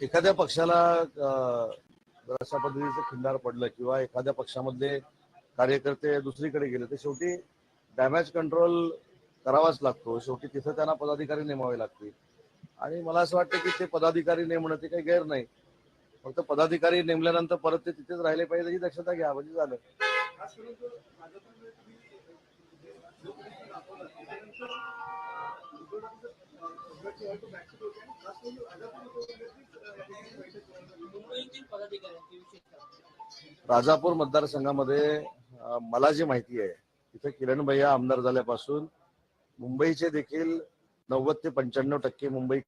एखाद्या पक्षाला अशा पद्धतीचं खिंडार पडलं किंवा एखाद्या पक्षामधले कार्यकर्ते दुसरीकडे गेले तर शेवटी डॅमेज कंट्रोल करावाच लागतो. शेवटी तिथं त्यांना पदाधिकारी नेमावे लागतील. आणि मला असं वाटतं की ते पदाधिकारी नेमणं ते काही गैर नाही. फक्त पदाधिकारी नेमल्यानंतर परत ते तिथेच राहिले पाहिजे ही दक्षता घ्या म्हणजे झालं. राजापूर मतदारसंघामध्ये मला जी माहिती आहे तिथे किरण भैया आमदार झाल्यापासून मुंबईचे देखील नव्वद ते पंच्याण्णव टक्के मुंबई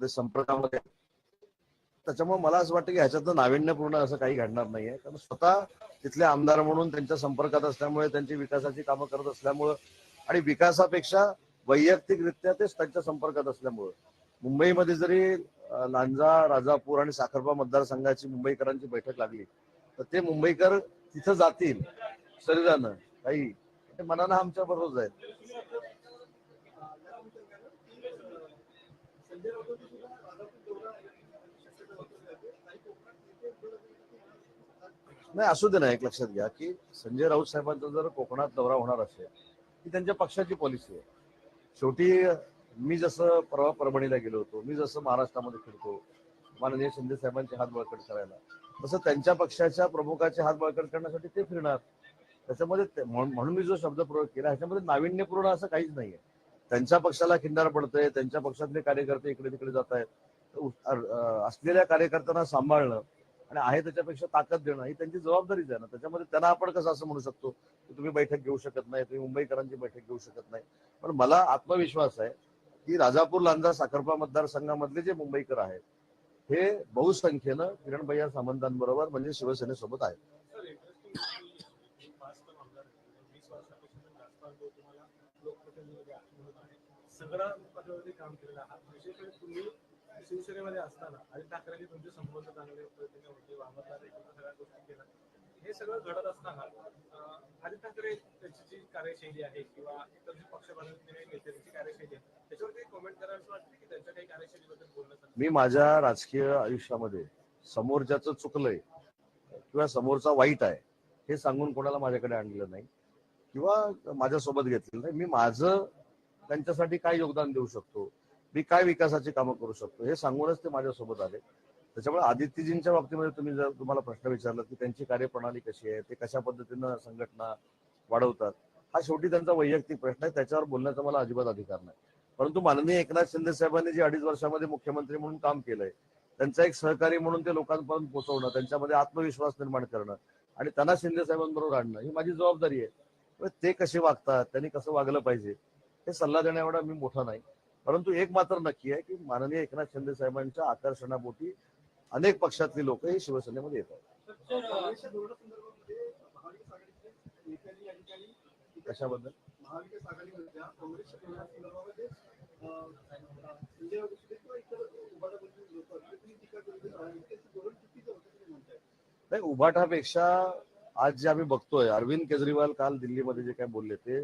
संपर्कामध्ये त्याच्यामुळे मला असं वाटतं की ह्याच्यातनं नाविन्यपूर्ण असं काही घडणार नाहीये. कारण स्वतः तिथले आमदार म्हणून त्यांच्या संपर्कात असल्यामुळे त्यांची विकासाची कामं करत असल्यामुळं आणि विकासापेक्षा वैयक्तिकरित्या तेच त्यांच्या संपर्कात असल्यामुळं. मुंबईमध्ये जरी लांजा राजापूर आणि साखरपा मतदारसंघाची मुंबईकरांची बैठक लागली तर ते मुंबईकर तिथं जातील शरीरानं काही. ते मनानं आमच्या बरोबर जाईल संजय राऊतांनी सुद्धा राजापूर दौरा शक्यता वर्तवली जाते. काही कोकणात नेते उद्धव नाही असू दे ना एक लक्षात घ्या की संजय राऊत साहेबांचा जर कोकणात दौरा होणार असेल ती त्यांच्या पक्षाची पॉलिसी आहे. शेवटी मी जसं परवा परभणीला गेलो होतो मी जसं महाराष्ट्रामध्ये फिरतो माननीय शिंदे साहेबांचे हात बळकट करायला तसं त्यांच्या पक्षाच्या प्रमुखाचे हात बळकट करण्यासाठी ते फिरणार. त्याच्यामध्ये म्हणून म्हणून मी जो शब्द प्रयोग केला ह्याच्यामध्ये नाविन्यपूर्ण असं काहीच नाहीये. त्यांच्या पक्षाला खिंडार पडतंय त्यांच्या पक्षातले कार्यकर्ते इकडे तिकडे जात आहेत असलेल्या कार्यकर्त्यांना सांभाळणं आणि आहे त्याच्यापेक्षा ताकद देणं ही त्यांची जबाबदारीच आहे ना. त्याच्यामध्ये त्यांना आपण कसं असं म्हणू शकतो की तुम्ही बैठक घेऊ शकत नाही तुम्ही मुंबईकरांची बैठक घेऊ शकत नाही. पण मला आत्मविश्वास आहे की राजापूर लांजा साखरपा मतदारसंघामधले जे मुंबईकर आहेत हे बहुसंख्येनं किरण भैया सामंतांबरोबर म्हणजे शिवसेनेसोबत आहेत. सर पदावरती काम केलेलं आहात. विशेष तुम्ही शिवसेनेमध्ये असताना आदित्य ठाकरेंनी तुमचे संबंध चांगले पद्धतीने होते वावरतात सगळ्या गोष्टी केल्या. हे सगळं घडत असताना आदित्य ठाकरे त्याची जी कार्यशैली आहे किंवा इतर जे पक्ष बनवलेले त्यांची कार्यशैली आहे त्याच्यावरती कमेंट करायला असं वाटतं की त्यांच्या काही कार्यशैलीबद्दल बोलणं मी माझ्या राजकीय आयुष्यामध्ये समोरच्याचं चुकलंय किंवा समोरचा वाईट आहे हे सांगून कोणाला माझ्याकडे आणलं नाही किंवा माझ्यासोबत घेतलेलं नाही. मी माझं त्यांच्यासाठी काय योगदान देऊ शकतो? मी काय विकासाची कामं करू शकतो? हे सांगूनच ते माझ्यासोबत आले. त्याच्यामुळे आदित्यजींच्या बाबतीमध्ये तुम्ही जर तुम्हाला प्रश्न विचारला की त्यांची कार्यप्रणाली कशी आहे? ते कशा पद्धतीनं संघटना वाढवतात? हा शेवटी त्यांचा वैयक्तिक प्रश्न आहे. त्याच्यावर बोलण्याचा मला अजिबात अधिकार नाही. परंतु माननीय एकनाथ शिंदे साहेबांनी जे अडीच वर्षामध्ये मुख्यमंत्री म्हणून काम केलंय त्यांचा एक सहकारी म्हणून ते लोकांपर्यंत पोहोचवणं त्यांच्यामध्ये आत्मविश्वास निर्माण करणं आणि त्यांना शिंदे साहेबांबरोबर आणणं ही माझी जबाबदारी आहे. ते कसे वागतात? त्यांनी कसं वागलं पाहिजे? हे सल्ला देण्याएवढा मी मोठा नाही. परंतु एक मात्र नक्की आहे की माननीय एकनाथ शिंदे साहेबांच्या आकर्षणापोटी अनेक पक्षातली लोक ही शिवसेनेमध्ये येतात. कशाबद्दल? नाही उभाटापेक्षा आज जे आम्ही बघतोय अरविंद केजरीवाल काल दिल्लीमध्ये जे काय बोलले ते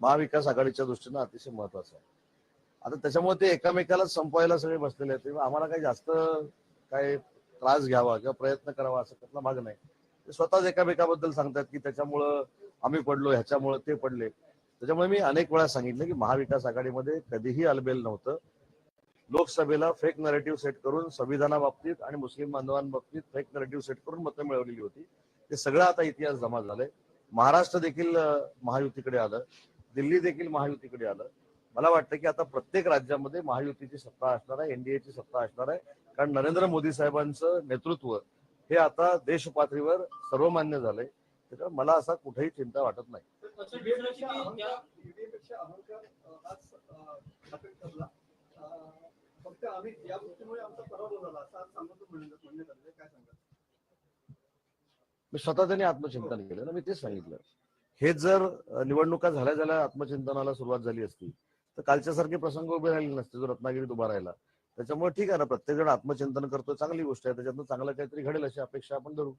महाविकास आघाडीच्या दृष्टीनं अतिशय महत्वाचं आहे. आता त्याच्यामुळे ते एकामेकाला संपवायला सगळे बसलेले आहेत. आम्हाला काही जास्त काय त्रास घ्यावा किंवा प्रयत्न करावा असं त्यातला भाग नाही. ते स्वतःच एकामेकाबद्दल सांगतात की त्याच्यामुळं आम्ही पडलो ह्याच्यामुळं ते पडले. त्याच्यामुळे मी अनेक वेळा सांगितलं की महाविकास आघाडीमध्ये कधीही अलबेल नव्हतं. लोकसभेला फेक नरेटिव्ह सेट करून संविधानाबाबतीत आणि मुस्लिम बांधवांबाबतीत फेक नरेटिव्ह सेट करून मतं मिळवलेली होती. ते सगळं आता इतिहास जमा झालंय. महाराष्ट्र देखील महायुतीकडे आलं. दिल्ली देखील महायुतीकडे आलं. मला वाटतं की आता प्रत्येक राज्यामध्ये महायुतीची सत्ता असणार आहे एनडीएची सत्ता असणार आहे. कारण नरेंद्र मोदी साहेबांचं नेतृत्व हे आता देश पातळीवर सर्वमान्य झालंय. त्याच्यामुळे मला असा कुठेही चिंता वाटत नाही. मी स्वतः त्यांनी आत्मचिंतन केलं ना मी तेच सांगितलं. हे जर निवडणुका झाल्या झाल्या आत्मचिंतनाला सुरुवात झाली असती तर कालच्यासारखे प्रसंग उभे राहिले नसते जो रत्नागिरीत उभा राहिला. त्याच्यामुळे ठीक आहे ना प्रत्येक जण आत्मचिंतन करतो चांगली गोष्ट आहे. त्याच्यातनं चांगलं काहीतरी घडेल अशी अपेक्षा आपण धरू.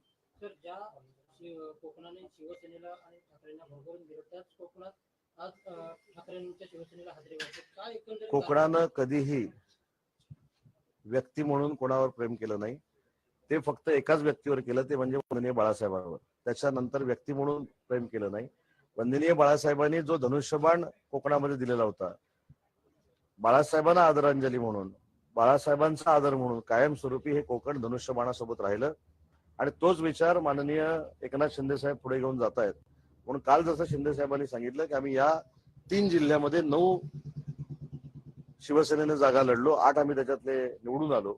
कोकणाने शिवसेनेला आणि ठाकरेंना भरभरून दिलं त्याच कोकणात आज अं, ठाकरेंच्या शिवसेनेला हादरे वाटते काय एकंदरीत कोकणानं कधीही व्यक्ती म्हणून कोणावर प्रेम केलं नाही. ते फक्त एकाच व्यक्तीवर केलं ते म्हणजे वंदनीय बाळासाहेबांवर. त्याच्यानंतर व्यक्ती म्हणून प्रेम केलं नाही. वंदनीय बाळासाहेबांनी जो धनुष्यबाण कोकणामध्ये दिलेला होता बाळासाहेबांना आदरांजली म्हणून बाळासाहेबांचा आदर म्हणून कायमस्वरूपी हे कोकण धनुष्यबाणासोबत राहिलं. आणि तोच विचार माननीय एकनाथ शिंदे साहेब पुढे घेऊन जात आहेत म्हणून काल जसं शिंदे साहेबांनी सांगितलं की आम्ही या तीन जिल्ह्यामध्ये नऊ शिवसेनेनं जागा लढलो आठ आम्ही त्याच्यातले निवडून आलो.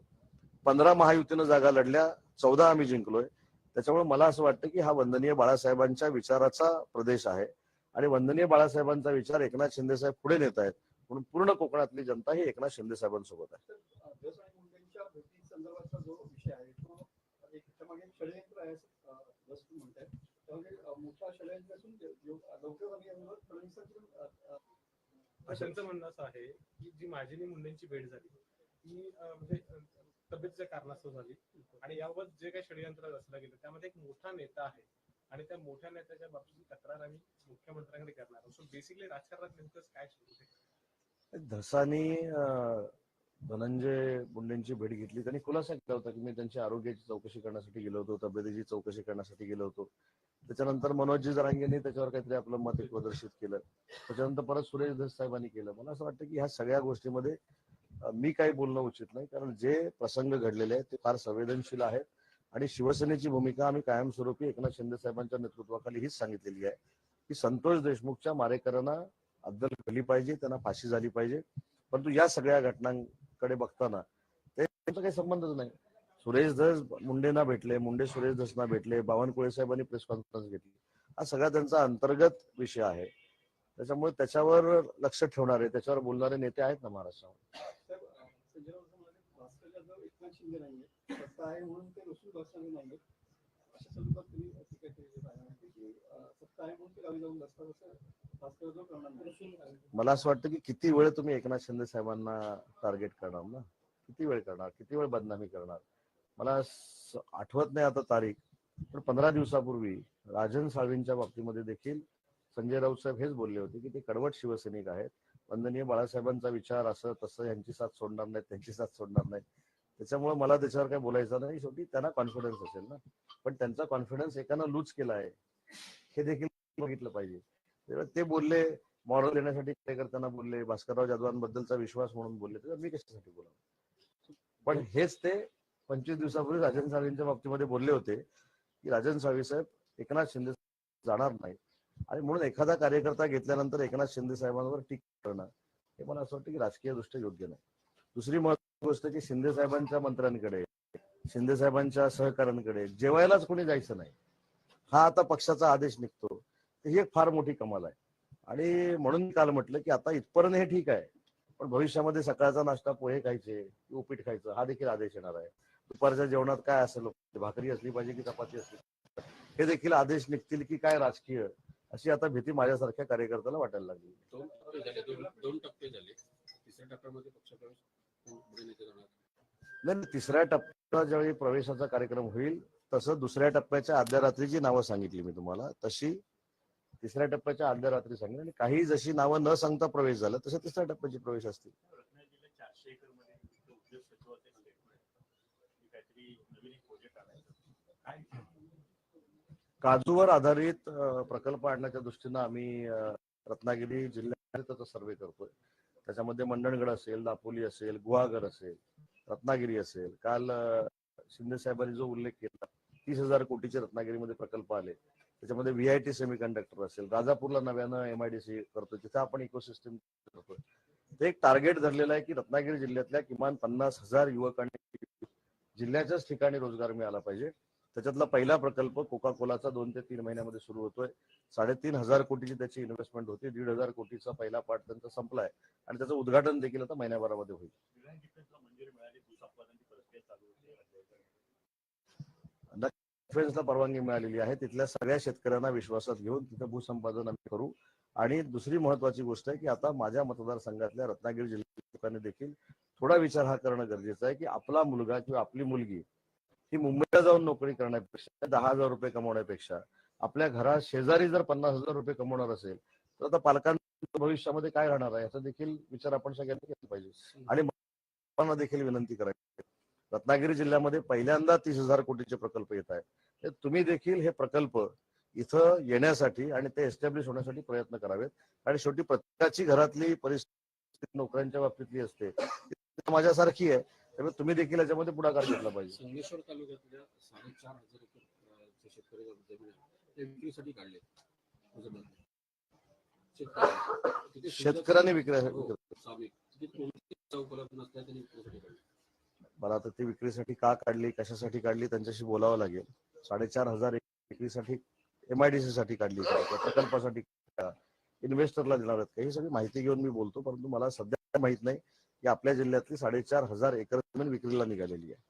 पंधरा महायुतीनं जागा लढल्या चौदा आम्ही जिंकलोय. त्याच्यामुळे मला असं वाटतं की हा वंदनीय बाळासाहेबांच्या विचाराचा प्रदेश आहे. आणि वंदनीय बाळासाहेबांचा विचार एकनाथ शिंदे साहेब पुढे नेत आहेत म्हणून पूर्ण कोकणातली जनता ही एकनाथ शिंदे साहेबांसोबत आहे. अशांचं मुंडेंच्या जो विषय आहे तो षडयंत्र मोठा असून म्हणणं असं आहे की जी माझी मुंडेंची भेट झाली ती म्हणजे तब्येतीच्या कारणास्तव झाली. आणि याबाबत जे काही षडयंत्र रचलं गेलं त्यामध्ये एक मोठा नेता आहे. आणि त्या मोठ्या नेत्याच्या बाबतीत तक्रार आम्ही मुख्यमंत्र्यांकडे करणार सो बेसिकली राजकारणात नेमकंच काय सुरू धसानी धनंजय मुंडेंची भेट घेतली. त्यांनी खुलासा केला होता की मी त्यांची आरोग्याची चौकशी करण्यासाठी गेलो होतो तब्येतीची चौकशी करण्यासाठी गेलो होतो. त्याच्यानंतर मनोजी जरांगेंनी त्याच्यावर काहीतरी आपलं मत प्रदर्शित केलं. त्याच्यानंतर परत सुरेश धस साहेबांनी केलं. मला असं वाटतं की ह्या सगळ्या गोष्टीमध्ये मी काही बोलणं उचित नाही. कारण जे प्रसंग घडलेले आहेत ते फार संवेदनशील आहेत. आणि शिवसेनेची भूमिका आम्ही कायमस्वरूपी एकनाथ शिंदे साहेबांच्या नेतृत्वाखाली हीच सांगितलेली आहे. की संतोष देशमुखच्या मारेकरांना अद्दल केली पाहिजे त्यांना फाशी झाली पाहिजे. परंतु या सगळ्या घटनांकडे बघताना ते त्यांचा काही संबंधच नाही. सुरेश धस मुंडेंना भेटले मुंडे सुरेश धसना भेटले बावनकुळे साहेबांनी प्रेस कॉन्फरन्स घेतली. हा सगळा त्यांचा अंतर्गत विषय आहे. त्याच्यामुळे त्याच्यावर लक्ष ठेवणारे त्याच्यावर बोलणारे नेते आहेत ना महाराष्ट्रामध्ये. अशा स्वरूपात तुम्ही टीका की सत्ता आहे म्हणून गावी जाऊन बसतात असं करणार मला असं वाटतं की किती वेळ तुम्ही एकनाथ शिंदे साहेबांना टार्गेट करणार ना? किती वेळ करणार? किती वेळ बदनामी करणार? मला आठवत नाही आता तारीख पण पंधरा दिवसापूर्वी राजन साळवींच्या बाबतीमध्ये देखील संजय राऊत साहेब हेच बोलले होते की ते कडवट शिवसैनिक आहेत. वंदनीय बाळासाहेबांचा विचार असं तसं यांची साथ सोडणार नाही त्यांची साथ सोडणार नाही त्याच्यामुळे मला त्याच्यावर काय बोलायचं नाही. शेवटी त्यांना कॉन्फिडन्स असेल ना? पण त्यांचा कॉन्फिडन्स एकानं लूज केला आहे. हे देखील बघितलं पाहिजे. तेव्हा ते बोलले मॉरल देण्यासाठी कार्यकर्त्यांना बोलले भास्करराव जाधवांबद्दलचा विश्वास म्हणून बोलले तर मी कशासाठी बोलावं? पण हेच ते पंचवीस दिवसापूर्वी राजन साळवींच्या बाबतीमध्ये बोलले होते की राजन साळवी साहेब एकनाथ शिंदे जाणार नाही आणि म्हणून एखादा कार्यकर्ता घेतल्यानंतर एकनाथ शिंदे साहेबांवर टीका करणं हे मला असं वाटतं की राजकीय दृष्ट्या योग्य नाही. दुसरी महत्वाची गोष्ट की शिंदे साहेबांच्या मंत्र्यांकडे शिंदे साहेबांच्या सहकाऱ्यांकडे जेवायलाच कोणी जायचं नाही. हा आता पक्षाचा आदेश निघतो. ही एक फार मोठी कमाल आहे. आणि म्हणून मी काल म्हटलं की आता इथपर्यंत हे ठीक आहे. पण भविष्यामध्ये सकाळचा नाश्ता पोहे खायचे की उपीट खायचं हा देखील आदेश येणार आहे. दुपारच्या जेवणात काय असेल? भाकरी असली पाहिजे की चपाती असली. हे देखील आदेश निघतील की काय राजकीय? अशी आता भीती माझ्यासारख्या कार्यकर्त्याला वाटायला लागली. दोन टप्पे झाले दोन दोन टप्पे झाले. तिसऱ्या टप्प्यामध्ये पक्षप्रवेश नाही, तिसऱ्या टप्प्यात ज्यावेळी प्रवेशाचा कार्यक्रम होईल तसं दुसऱ्या टप्प्याच्या आदल्या रात्रीची नावं सांगितली मी तुम्हाला. तशी तिसऱ्या टप्प्याच्या आदल्या रात्री सांगितलं आणि काही जशी नावं न सांगता प्रवेश झाला तसं तिसऱ्या टप्प्याचे प्रवेश असतील. काजूवर आधारित प्रकल्प आणण्याच्या दृष्टीनं आम्ही रत्नागिरी जिल्ह्यात त्याचा सर्वे करतोय. त्याच्यामध्ये मंडणगड असेल दापोली असेल गुहागर असेल रत्नागिरी असेल. काल शिंदे साहेबांनी जो उल्लेख केला तीस हजार कोटीचे रत्नागिरीमध्ये प्रकल्प आले. त्याच्यामध्ये व्हीआयटी सेमीकंडक्टर असेल. राजापूरला नव्यानं एमआयडीसी करतोय. तिथे आपण इकोसिस्टम करतो ते एक टार्गेट धरलेलं आहे की रत्नागिरी जिल्ह्यातल्या किमान पन्नास हजार युवकांनी जिल्ह्याच्याच ठिकाणी रोजगार मिळाला पाहिजे. त्याच्यातला पहिला प्रकल्प कोका कोलाचा दोन ते तीन महिन्यामध्ये सुरू होतोय. साडेतीन हजार कोटीची त्याची इन्व्हेस्टमेंट होती. दीड हजार कोटीचा पहिला पार्ट त्यांचा संपलाय. आणि त्याचं उद्घाटन देखील आता महिन्याभरामध्ये होईल. डिफेन्सला परवानगी मिळालेली आहे. तिथल्या सगळ्या शेतकऱ्यांना विश्वासात घेऊन तिथं भूसंपादन आम्ही करू. आणि दुसरी महत्वाची गोष्ट आहे की आता माझ्या मतदारसंघातल्या रत्नागिरी जिल्ह्यातील लोकांनी देखील थोडा विचार हा करणं गरजेचं आहे की आपला मुलगा किंवा आपली मुलगी ही मुंबईला जाऊन नोकरी करण्यापेक्षा दहा हजार रुपये कमवण्यापेक्षा आपल्या घरात शेजारी जर पन्नास हजार रुपये कमवणार असेल तर आता पालकांच्या भविष्यामध्ये काय राहणार आहे? याचा देखील विचार आपण सगळ्यांनी केला पाहिजे. आणि देखील विनंती करायची रत्नागिरी जिल्ह्यामध्ये पहिल्यांदा तीस हजार कोटीचे प्रकल्प येत आहे तर तुम्ही देखील हे प्रकल्प इथं येण्यासाठी आणि ते एस्टॅब्लिश होण्यासाठी प्रयत्न करावेत. आणि शेवटी प्रत्येकाची घरातली परिस्थिती नोकऱ्यांच्या बाबतीतली असते माझ्यासारखी आहे. त्यामुळे तुम्ही देखील याच्यामध्ये पुढाकार घेतला पाहिजे. संगमेश्वर तालुक्यातल्या साडेचार हजार एकर शेतकरी विक्रीसाठी काढले. शेतकऱ्यांनी. विक्री मला आता ती विक्रीसाठी का काढली कशासाठी काढली त्यांच्याशी बोलावं लागेल. साडेचार हजार विक्रीसाठी एमआयडीसी साठी काढली का प्रकल्पासाठी इन्व्हेस्टरला देणार आहेत का? ही सगळी माहिती घेऊन मी बोलतो परंतु मला सध्या माहीत नाही की आपल्या जिल्ह्यातली साडेचार हजार एकर जमीन विक्रीला निघालेली आहे.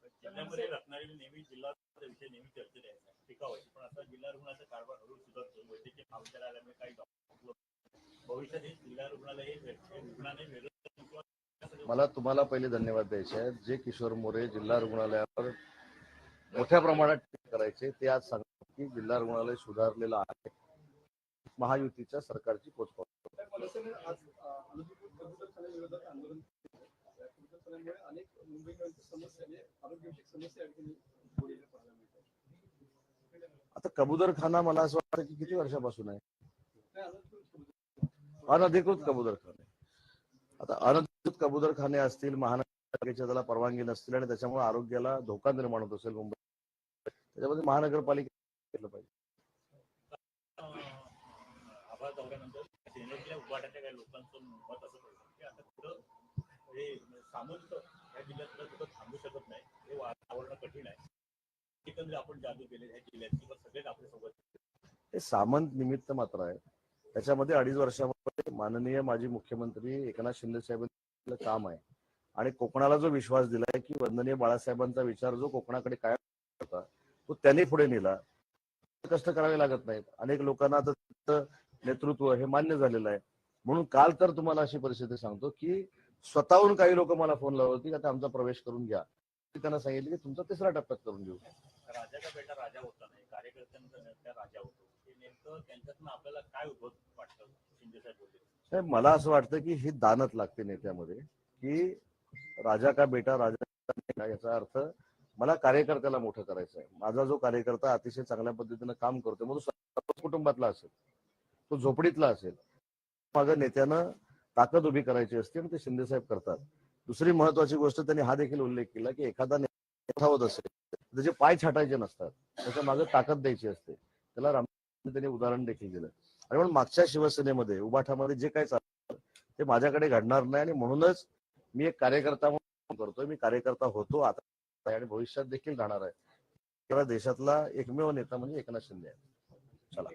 भविष्यात जिल्हा रुग्णालय रुग्णालय मला तुम्हाला पहिले धन्यवाद द्यायचे आहेत. जे किशोर मोरे जिल्हा रुग्णालयावर मोठ्या प्रमाणात करायचे ते आज सांगतात की जिल्हा रुग्णालय सुधारलेलं आहे. महायुतीच्या सरकारची पोचपावती. मला असं आता मला असं वाटतं की किती वर्षापासून आहे? काय अनुसूचित कबूतर- अनधिकृत आता अनधिकृत कबुतरखाने असतील महानगरपालिकेच्या त्याला परवानगी नसतील आणि त्याच्यामुळे आरोग्याला धोका निर्माण होत असेल मुंबई. त्याच्यामध्ये महानगरपालिका केलं पाहिजे. हे हे हे सामंत निमित्त मात्र आहे. त्याच्यामध्ये अडीच वर्षामध्ये माननीय माजी मुख्यमंत्री एकनाथ शिंदे साहेबांचं काम आहे. आणि कोकणाला जो विश्वास दिलाय की वंदनीय बाळासाहेबांचा विचार जो कोकणाकडे काय होता तो त्यांनी पुढे नेला. कष्ट करावे लागत नाहीत. अनेक लोकांना आता नेतृत्व हे मान्य झालेलं आहे. म्हणून काल तर तुम्हाला अशी परिस्थिती सांगतो की स्वतःहून काही लोक मला फोन लावत होती की आता आमचा प्रवेश करून घ्या. मी त्यांना सांगितलं की तुमचा तिसरा टप्प्यात करून घेऊ. राजा बेटा राजा होता नाही कार्यकर्त्यांचा राजा होतो. आपल्याला काय वाटतं शिंदे साहेब बोलले? साहेब मला असं वाटतं की ही दानत लागते नेत्यामध्ये की राजा का बेटा राजा का याचा अर्थ मला कार्यकर्त्याला मोठं करायचं आहे माझा जो कार्यकर्ता अतिशय चांगल्या पद्धतीनं काम करतो मग तो कुटुंबातला असेल तो झोपडीतला असेल माझ्या नेत्यानं ताकद उभी करायची असते आणि ते शिंदे साहेब करतात. दुसरी महत्वाची गोष्ट त्यांनी हा देखील उल्लेख केला की एखादा नेता होत असेल त्याचे पाय छाटायचे नसतात त्याच्यामागे ताकद द्यायची असते त्याला राम त्यांनी उदाहरण देखील दिलं. आणि म्हणून मागच्या शिवसेनेमध्ये उबाठामध्ये जे काय चाललं ते माझ्याकडे घडणार नाही आणि म्हणूनच मी एक कार्यकर्ता म्हणून करतोय. मी कार्यकर्ता होतो आता आणि भविष्यात देखील राहणार आहे. देशातला एकमेव नेता म्हणजे एकनाथ शिंदे आहे चला.